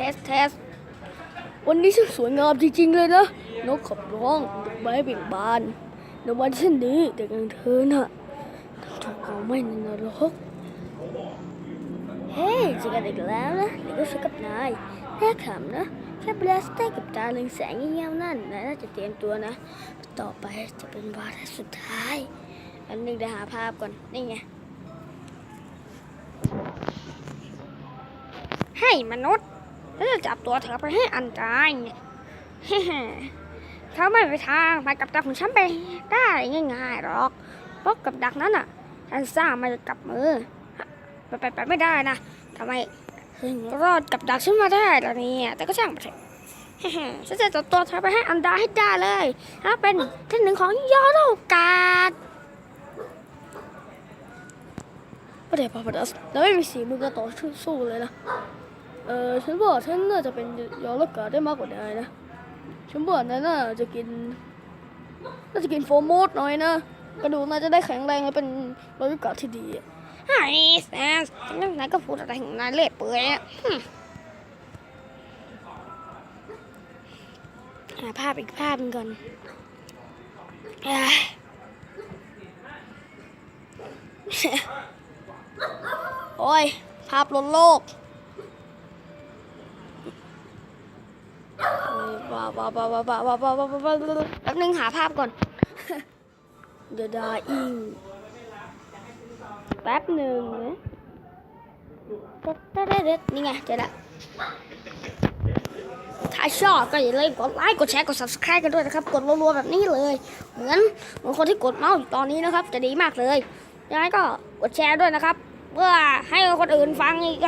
ทสเทสวันนี้ช่างสวยงามจริงๆเลยนะนกขับร้องดอกไม้เบ่งบานในวันเช่นนี้แต่ยังเธอน่ะถูกเผาไม้ในนรกเฮ้ยเจอกันอีกแล้วนะเดี๋ยวก็ชกับนายแน่ขำนะแค่เบลสเต้กับตาเรืองแสงเงี้ยวนั่นนายน่าจะเตรียมตัวนะ ต่อไปจะเป็นวาระสุดท้ายอันนึงเดี๋ยวหาภาพก่อนนี่ไงให้มนุษย์ แล้วจะจับตัวเธอไปให้อันตรายเนี่ยเขาไม่ไปทางไปกับดักของฉันไปได้ง่ายๆหรอกเพราะกับดักนั้นอะฉันสร้างมาจากกับมือไปไปไปไม่ได้นะทำไมถึงรอดกับดักฉันมาได้ล่ะเนี่ยแต่ก็ช่างไปเถอะฉันจะจับตัวเธอไปให้อันดาให้ได้เลยถ้าเป็นที่หนึ่งของยอดโอกาสประเดี๋ยวพาพดัสแล้วไม่มีสีมือกันต่อสู้เลยนะ เออฉันว่าฉันน่าจะเป็นยอดโอกาได้มากกว่านายนะ ฉันว่านั้นน่าจะกิน น่าจะกินโฟร์โมดหน่อยนะ กระดูกน่าจะได้แข็งแรงและเป็นยอดโอกาที่ดีไอ้แซนนั่นนายก็พูดอะไรของนายเล่อยเปื่อยอะหาภาพอีกภาพหนึงก่อนโอ้ย ภาพลนโลกเอ้ย ว้าวว้าวว้าวว้าวว้าวว้าวว้าวว้าวว้าวแป๊บนึงหาภาพก่อน The Dying แป๊บหนึ่งนะเด็ดเด็ดเด็ดนี่ไงเจอละถ้าชอบก็อย่าลืมกดไลค์กดแชร์กด subscribe กันด้วยนะครับ กดรัวๆแบบนี้เลย เหมือนเหมือนคนที่กดเมาส์อยู่ตอนนี้นะครับ จะดีมากเลยยังไงก็กดแชร์ด้วยนะครับ เพื่อให้คนอื่นฟังอีก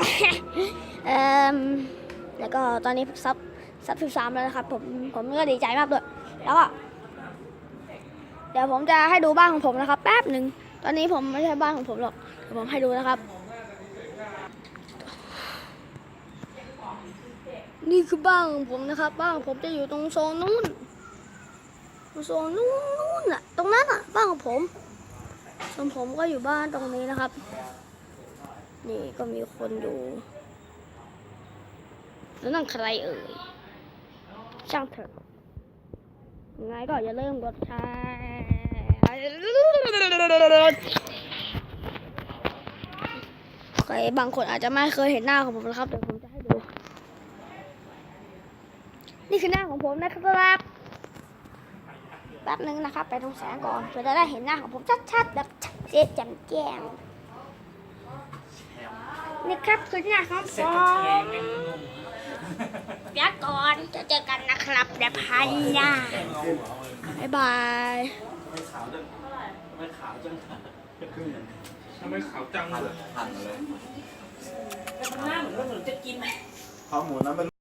แล้วก็ตอนนี้ซับ ซับสิบสามแล้วนะครับ ผมผมก็ดีใจมากด้วยแล้วก็เดี๋ยวผมจะให้ดูบ้านของผมนะครับ แป๊บหนึ่งตอนนี้ผมไม่ใช่บ้านของผมหรอกเดี๋ยวผมให้ดูนะครับ นี่คือบ้านของผมนะครับ บ้านของผมจะอยู่ตรงโซนนู้นโซนนู้นนู้นอะ ตรงนั้นอะ บ้านของผมส่วนผมก็อยู่บ้านตรงนี้นะครับ นี่ก็มีคนอยู่แล้วนั่นใครเอ่ย ช่างเถอะยังไงก็อย่าลืมกดแชร์ใครบางคนอาจจะไม่เคยเห็นหน้าของผมนะครับเดี๋ยวผมจะให้ดู นี่คือหน้าของผมนะครับแป๊บนึงนะครับ ไปตรงแสงก่อนเพื่อจะได้เห็นหน้าของผมชัดๆแบบชัดเจนแจ่มแจ้งนี่ครับคือหน้าของผม เดี๋ยวก่อนจะเจอกันนะครับเดี๋ยวพันหน้าบ๊ายบายทำไมขาวจังเลยหั่นเลยหน้าเหมือนว่าหนูจะกินข้าวหมูนั้นมัน